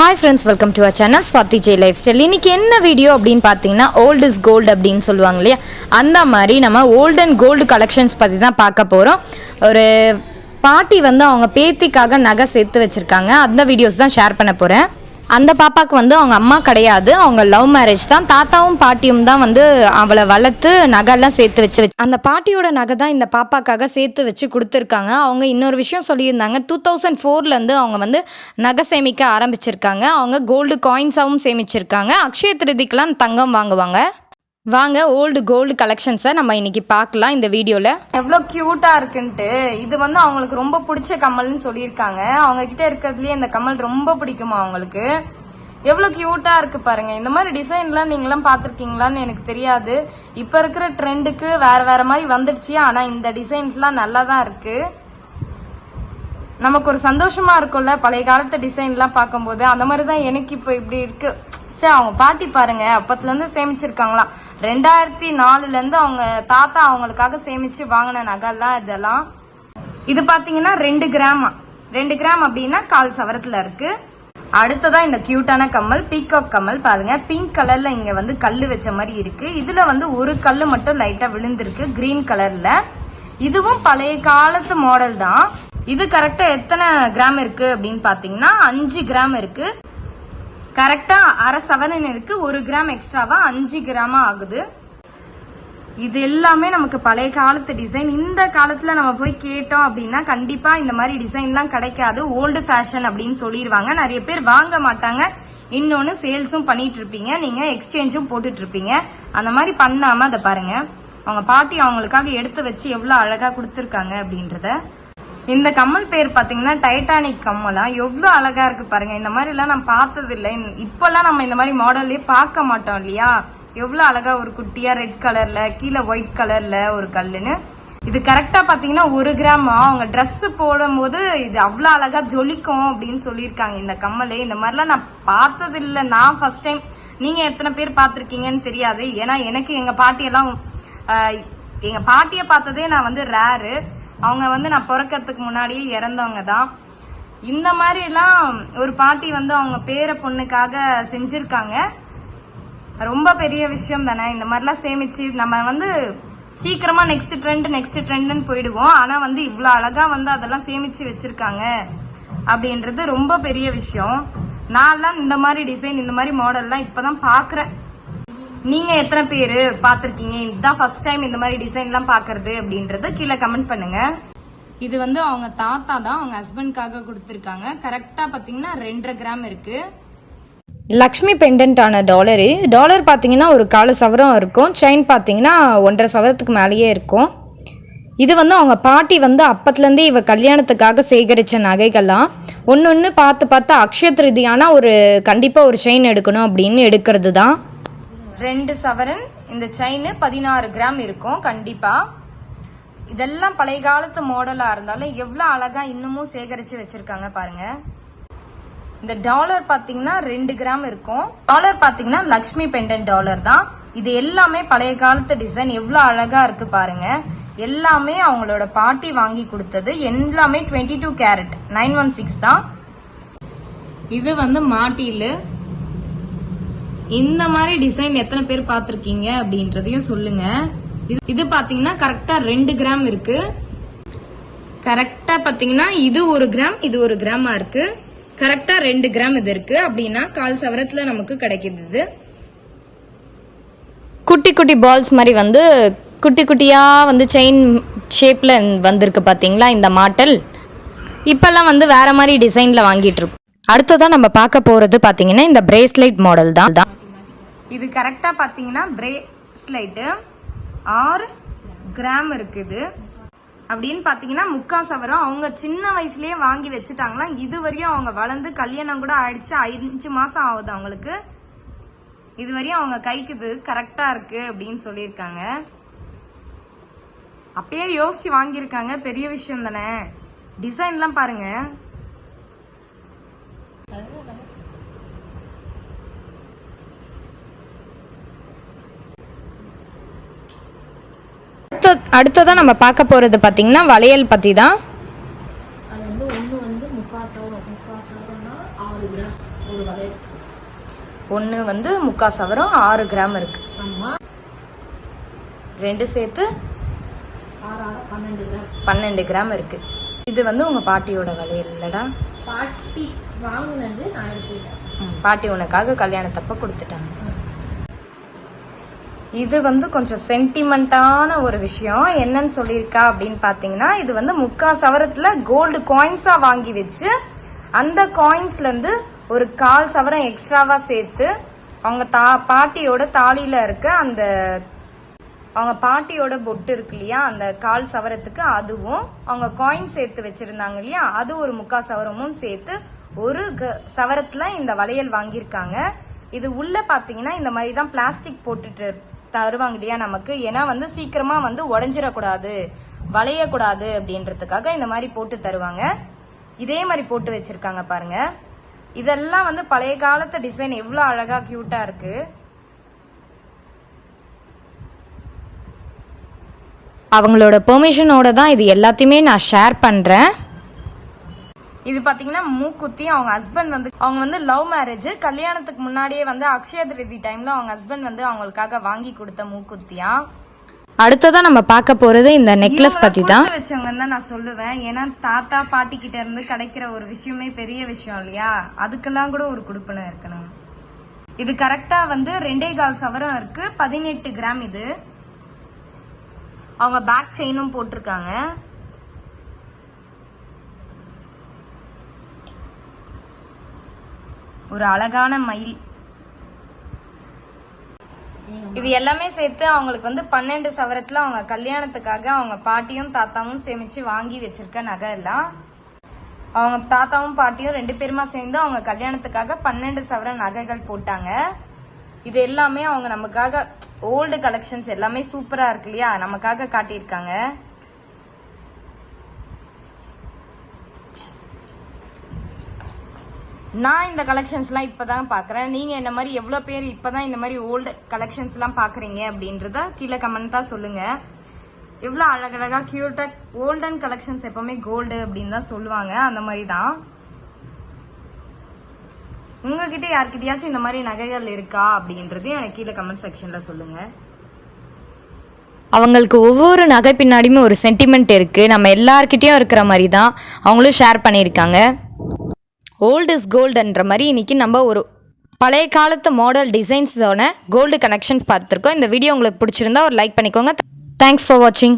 Hi friends welcome to a channel Swathi Jai lifestyle இன்னைக்கு என்ன video அப்படின்னு பார்த்தீங்கன்னா ஓல்டு இஸ் கோல்டு அப்படின்னு சொல்லுவாங்க இல்லையா? அந்த மாதிரி நம்ம ஓல்டு அண்ட் கோல்டு கலெக்ஷன்ஸ் பற்றி தான் பார்க்க போகிறோம் ஒரு பாட்டி வந்து அவங்க பேத்திக்காக நகை சேர்த்து வச்சுருக்காங்க. அந்த வீடியோஸ் தான் ஷேர் பண்ண போகிறேன் அந்த பாப்பாவுக்கு வந்து அவங்க அம்மா கிடையாது. அவங்க லவ் மேரேஜ் தான். தாத்தாவும் பாட்டியும் தான் வந்து அவளை வளர்த்து நகைலாம் சேர்த்து வச்சு வச்சு அந்த பாட்டியோட நகை தான் இந்த பாப்பாக்காக சேர்த்து வச்சு கொடுத்துருக்காங்க. அவங்க இன்னொரு விஷயம் சொல்லியிருந்தாங்க. டூ தௌசண்ட் ஃபோர்லேருந்து அவங்க வந்து நகை சேமிக்க ஆரம்பிச்சிருக்காங்க. அவங்க கோல்டு காயின்ஸாகவும் சேமிச்சிருக்காங்க. அக்ஷய திருதிக்கெலாம் தங்கம் வாங்குவாங்க. வாங்க ஓல்டு கோல்டு கலெக்ஷன்ஸை நம்ம இன்னைக்கு பார்க்கலாம் இந்த வீடியோவில் எவ்வளோ க்யூட்டாக இருக்குன்ட்டு. இது வந்து அவங்களுக்கு ரொம்ப பிடிச்ச கம்மல்னு சொல்லியிருக்காங்க. அவங்க கிட்ட இருக்கிறதுலயே இந்த கம்மல் ரொம்ப பிடிக்குமா அவங்களுக்கு? எவ்வளோ க்யூட்டாக இருக்கு பாருங்க. இந்த மாதிரி டிசைன்லாம் நீங்களாம் பார்த்துருக்கீங்களான்னு எனக்கு தெரியாது. இப்போ இருக்கிற ட்ரெண்டுக்கு வேற வேற மாதிரி வந்துடுச்சு. ஆனால் இந்த டிசைன்ஸ்லாம் நல்லா தான் இருக்கு. நமக்கு ஒரு சந்தோஷமா இருக்கும்ல பழைய காலத்து டிசைன்லாம் பார்க்கும்போது. அந்த மாதிரி தான் எனக்கு இப்போ இப்படி இருக்கு. சே அவங்க பாட்டி பாருங்க அப்பத்துல இருந்து சேமிச்சிருக்காங்களாம். ரெண்டாயிரத்தி நாலுல இருந்து அவங்க தாத்தா அவங்களுக்காக சேமிச்சு வாங்கின நகைலாம் இதெல்லாம். இது பாத்தீங்கன்னா ரெண்டு கிராமா. ரெண்டு கிராம் அப்படின்னா கால் சவரத்துல இருக்கு. அடுத்ததா இந்த கியூட்டான கம்மல் பீகாக் கம்மல் பாருங்க. பிங்க் கலர்ல இங்க வந்து கல்லு வச்ச மாதிரி இருக்கு. இதுல வந்து ஒரு கல்லு மட்டும் லைட்டா விழுந்திருக்கு கிரீன் கலர்ல இதுவும் பழைய காலத்து மாடல் தான். இது கரெக்டா எத்தனை கிராம் இருக்கு அப்படின்னு பாத்தீங்கன்னா அஞ்சு கிராம் இருக்கு. கரெக்டாக அரை சவரன் இருக்கு ஒரு கிராம் எக்ஸ்ட்ராவா அஞ்சு கிராமா ஆகுது. இது எல்லாமே நமக்கு பழைய காலத்து டிசைன் இந்த காலத்துல நம்ம போய் கேட்டோம் அப்படின்னா கண்டிப்பா இந்த மாதிரி டிசைன்லாம் கிடைக்காது. ஓல்டு ஃபேஷன் அப்படின்னு சொல்லிடுவாங்க நிறைய பேர் வாங்க மாட்டாங்க. இன்னொன்னு சேல்ஸும் பண்ணிட்டு இருப்பீங்க. நீங்க எக்ஸ்சேஞ்சும் போட்டுட்டு இருப்பீங்க. அந்த மாதிரி பண்ணாம அதை பாருங்க. அவங்க பாட்டி அவங்களுக்காக எடுத்து வச்சு எவ்வளவு அழகா கொடுத்துருக்காங்க அப்படின்றத. இந்த கம்மல் பேர் பார்த்தீங்கன்னா டைட்டானிக் கம்மலாம் எவ்வளோ அழகா இருக்கு பாருங்க. இந்த மாதிரிலாம் நான் பார்த்தது இப்போல்லாம் நம்ம இந்த மாதிரி மாடல்லே பார்க்க மாட்டோம் இல்லையா? எவ்வளோ அழகா ஒரு குட்டியா ரெட் கலர்ல கீழே ஒயிட் கலர்ல ஒரு கல்லுன்னு. இது கரெக்டா பாத்தீங்கன்னா ஒரு கிராம் அவங்க ட்ரெஸ்ஸு போடும்போது இது அவ்வளோ அழகா ஜொலிக்கும் அப்படின்னு சொல்லியிருக்காங்க இந்த கம்மலே. இந்த மாதிரிலாம் நான் பார்த்தது நான் ஃபர்ஸ்ட் டைம் நீங்க எத்தனை பேர் பார்த்துருக்கீங்கன்னு தெரியாது. ஏன்னா எனக்கு எங்க பாட்டியெல்லாம் எங்கள் பாட்டியை எங்க பார்த்ததே நான் வந்து ரேரு அவங்க வந்து நான் பிறக்கறதுக்கு முன்னாடியே இறந்தவங்க தான். இந்த மாதிரி எல்லாம் ஒரு பாட்டி வந்து அவங்க பேர பொண்ணுக்காக செஞ்சிருக்காங்க. ரொம்ப பெரிய விஷயம் தானே இந்த மாதிரிலாம் சேமிச்சு நம்ம வந்து சீக்கிரமா நெக்ஸ்ட் ட்ரெண்ட் நெக்ஸ்ட் ட்ரெண்ட்னு போயிடுவோம். ஆனா வந்து இவ்வளவு அழகா வந்து அதெல்லாம் சேமிச்சு வச்சிருக்காங்க அப்படின்றது ரொம்ப பெரிய விஷயம். நான்லாம் இந்த மாதிரி டிசைன் இந்த மாதிரி மாடல்லாம் இப்பதான் பாக்குறேன். நீங்க எத்தனை பேர் பார்த்திருக்கீங்க? இதுதான் ஃபர்ஸ்ட் டைம் இந்த மாதிரி டிசைன்லாம் பார்க்கறது அப்படின்றத கீழே கமெண்ட் பண்ணுங்க. இது வந்து அவங்க தாத்தா தான் அவங்க ஹஸ்பண்ட்காக கொடுத்துருக்காங்க. கரெக்டா பாத்தீங்கன்னா ரெண்டரை கிராம் இருக்கு. லக்ஷ்மி பெண்டன்ட்டான டாலரு டாலர் பார்த்தீங்கன்னா ஒரு கால சவரம் இருக்கும். செயின் பார்த்தீங்கன்னா ஒன்றரை சவரத்துக்கு மேலேயே இருக்கும். இது வந்து அவங்க பாட்டி வந்து அப்பத்துலேருந்தே இவ கல்யாணத்துக்காக சேகரித்த நகைகள்லாம். ஒன்று ஒன்று பார்த்து பார்த்து அக்ஷய திருதியான ஒரு கண்டிப்பாக ஒரு செயின் எடுக்கணும் அப்படின்னு எடுக்கிறது தான் ரெண்டு சவரன் இந்த செயின் பதினாறு கிராம் இருக்கும் கண்டிப்பா. இதெல்லாம் பழைய காலத்து மாடலா இருந்தாலும் எவ்வளவு அழகா இன்னமும் சேகரிச்சு வச்சிருக்காங்க பாருங்க. இந்த டாலர் பாத்தீங்கன்னா ரெண்டு கிராம் இருக்கும். டாலர் பாத்தீங்கன்னா லக்ஷ்மி பெண்டன் டாலர் தான். இது எல்லாமே பழைய காலத்து டிசைன் எவ்வளவு அழகா இருக்கு பாருங்க. எல்லாமே அவங்களோட பாட்டி வாங்கி கொடுத்தது. எல்லாமே 22 two carat nine one six தான். இது வந்து மாட்டிலு இந்த மாதிரி டிசைன் எத்தனை பேர் பார்த்துருக்கீங்க அப்படின்றதையும் சொல்லுங்க. இது- இது பாத்தீங்கன்னா கரெக்டா ரெண்டு கிராம் இருக்கு. கரெக்டா பாத்தீங்கன்னா இது ஒரு கிராம் இது ஒரு கிராமா இருக்கு. கரெக்டா ரெண்டு கிராம் இது இருக்கு. அப்படின்னா கால் சவரத்துல நமக்கு கிடைக்கிது. இது குட்டி குட்டி பால்ஸ் மாதிரி வந்து குட்டி குட்டியா வந்து செயின் ஷேப்ல வந்திருக்கு பாத்தீங்களா இந்த மாட்டல் இப்பெல்லாம் வந்து வேற மாதிரி டிசைன்ல வாங்கிட்டு இருக்கோம். அடுத்ததான் நம்ம பார்க்க போறது பாத்தீங்கன்னா இந்த பிரேஸ்லெட் மாடல் தான் தான். இது கரெக்டா பாத்தீங்கன்னா பிரேஸ்லைட்டு ஆறு கிராம் இருக்குது. அப்படின்னு பாத்தீங்கன்னா முக்கா சவரம் அவங்க சின்ன வயசுலயே வாங்கி வச்சுட்டாங்களாம் இது வரையும் அவங்க வளர்ந்து கல்யாணம் கூட ஆயிடுச்சு. அஞ்சு மாசம் ஆகுது அவங்களுக்கு. இது வரையும் அவங்க கைக்கு இது கரெக்டா இருக்கு அப்படின்னு சொல்லியிருக்காங்க. அப்பயே யோசிச்சு வாங்கியிருக்காங்க. பெரிய விஷயம் தானே. டிசைன்லாம் பாருங்க. அடுத்த அடுத்ததான் நம்ம பார்க்க போறது பாத்தீங்கன்னா வளையல் பத்தி தான் அது வந்து ஒன்று வந்து முக்கால் சவரம் முக்கால் சவரம்னா ஆறு கிராம் ஒரு வளையல். ஒன்று வந்து முக்கா சவரம் ஆறு கிராம் இருக்கு. ஆமா. ரெண்டு சேர்த்து ஆறு ஆறு பன்னெண்டு கிராம். பன்னெண்டு கிராம் இருக்கு. இது வந்து உங்க பாட்டியோட வளையல் இல்லடா? பாட்டி வாங்குனது நான் எடுத்துக்கிட்டேன். பாட்டி உனக்காக கல்யாணத்தப்ப கொடுத்துட்டாங்க. இது வந்து கொஞ்சம் சென்டிமெண்டான ஒரு விஷயம். என்னன்னு சொல்லியிருக்கா அப்படின்னு பாத்தீங்கன்னா இது வந்து முக்கா சவரத்துல கோல்டு காயின்ஸா வாங்கி வச்சு அந்த காயின்ஸ்ல இருந்து ஒரு கால் சவரம் எக்ஸ்ட்ராவா சேர்த்து அவங்க தா பாட்டியோட தாலியில இருக்க அந்த அவங்க பாட்டியோட பொட்டு இருக்கு இல்லையா அந்த கால் சவரத்துக்கு அதுவும் அவங்க காயின் சேர்த்து வச்சிருந்தாங்க இல்லையா அது ஒரு முக்கா சவரமும் சேர்த்து ஒரு க- சவரத்துல இந்த வளையல் வாங்கியிருக்காங்க. இது உள்ள பாத்தீங்கன்னா இந்த மாதிரி தான் பிளாஸ்டிக் போட்டுட்டு தருவாங்க இல்லையா நமக்கு? ஏன்னா வந்து சீக்கிரமா வந்து உடஞ்சிடக்கூடாது வளையக்கூடாது அப்படின்றதுக்காக இந்த மாதிரி போட்டு தருவாங்க. இதே மாதிரி போட்டு வச்சிருக்காங்க பாருங்க. இதெல்லாம் வந்து பழைய காலத்து டிசைன் எவ்வளவு அழகா கியூட்டா இருக்கு. அவங்களோட பெர்மிஷனோட தான் இது எல்லாத்தையுமே நான் ஷேர் பண்ணுறேன் இது பாத்தீங்கன்னா மூக்குத்தி அவங்க ஹஸ்பண்ட் வந்து அவங்க வந்து லவ் மேரேஜ் கல்யாணத்துக்கு முன்னாடியே வந்து அக்ஷய திருதி டைம்ல அவங்க ஹஸ்பண்ட் வந்து அவங்களுக்காக வாங்கி கொடுத்த மூக்குத்தியா? அடுத்ததாக நம்ம பார்க்க போகிறது இந்த நெக்லஸ் பற்றி தான். வச்சவங்கன்னு தான் நான் சொல்லுவேன். ஏன்னா தாத்தா பாட்டி கிட்ட இருந்து கிடைக்கிற ஒரு விஷயமே பெரிய விஷயம் இல்லையா? அதுக்கெல்லாம் கூட ஒரு குடுப்பனை இருக்கணும். இது கரெக்டா வந்து ரெண்டே கால் சவரம் இருக்கு. பதினெட்டு கிராம் இது. அவங்க பேக் செயினும் போட்டிருக்காங்க. ஒரு அழகான மயில். இது எல்லாமே சேர்த்து அவங்களுக்கு வந்து பன்னெண்டு சவரத்துல அவங்க கல்யாணத்துக்காக அவங்க பாட்டியும் தாத்தாவும் சேமிச்சு வாங்கி வச்சிருக்க நகை எல்லாம். அவங்க தாத்தாவும் பாட்டியும் ரெண்டு பேருமா சேர்ந்து அவங்க கல்யாணத்துக்காக பன்னெண்டு சவர நகைகள் போட்டாங்க. இது எல்லாமே அவங்க நமக்காக ஓல்டு கலெக்ஷன்ஸ் எல்லாமே சூப்பரா இருக்கு இல்லையா? நமக்காக காட்டியிருக்காங்க. நான் இந்த கலெக்ஷன்ஸ்லாம் இப்பதான் பார்க்குறேன் நீங்கள் என்ன மாதிரி எவ்வளோ பேர் இப்பதான் இந்த மாதிரி ஓல்டு கலெக்ஷன்ஸ்லாம் பார்க்குறீங்க அப்படின்றத கீழே கமெண்ட்டாக சொல்லுங்கள் எவ்வளோ அழகழகா கியூட்டா ஓல்டன் கலெக்ஷன்ஸ் எப்போவுமே கோல்டு அப்படின்னு தான் சொல்லுவாங்க. அந்த மாதிரி தான். உங்ககிட்ட யார்கிட்டயாச்சும் இந்த மாதிரி நகைகள் இருக்கா அப்படின்றதையும் எனக்கு கீழே கமெண்ட் செக்ஷனில் சொல்லுங்கள் அவங்களுக்கு ஒவ்வொரு நகை பின்னாடியுமே ஒரு சென்டிமெண்ட் இருக்குது நம்ம எல்லாருக்கிட்டேயும் இருக்கிற மாதிரி தான் அவங்களும் ஷேர் பண்ணியிருக்காங்க. ஓல்டு இஸ் கோல்டுன்ற மாதிரி இன்றைக்கி நம்ம ஒரு பழைய காலத்து மாடல் டிசைன்ஸோட கோல்டு கனெக்ஷன்ஸ் பார்த்துருக்கோம். இந்த வீடியோ உங்களுக்கு பிடிச்சிருந்தா ஒரு லைக் பண்ணிக்கோங்க. தேங்க்ஸ் ஃபார் வாட்சிங்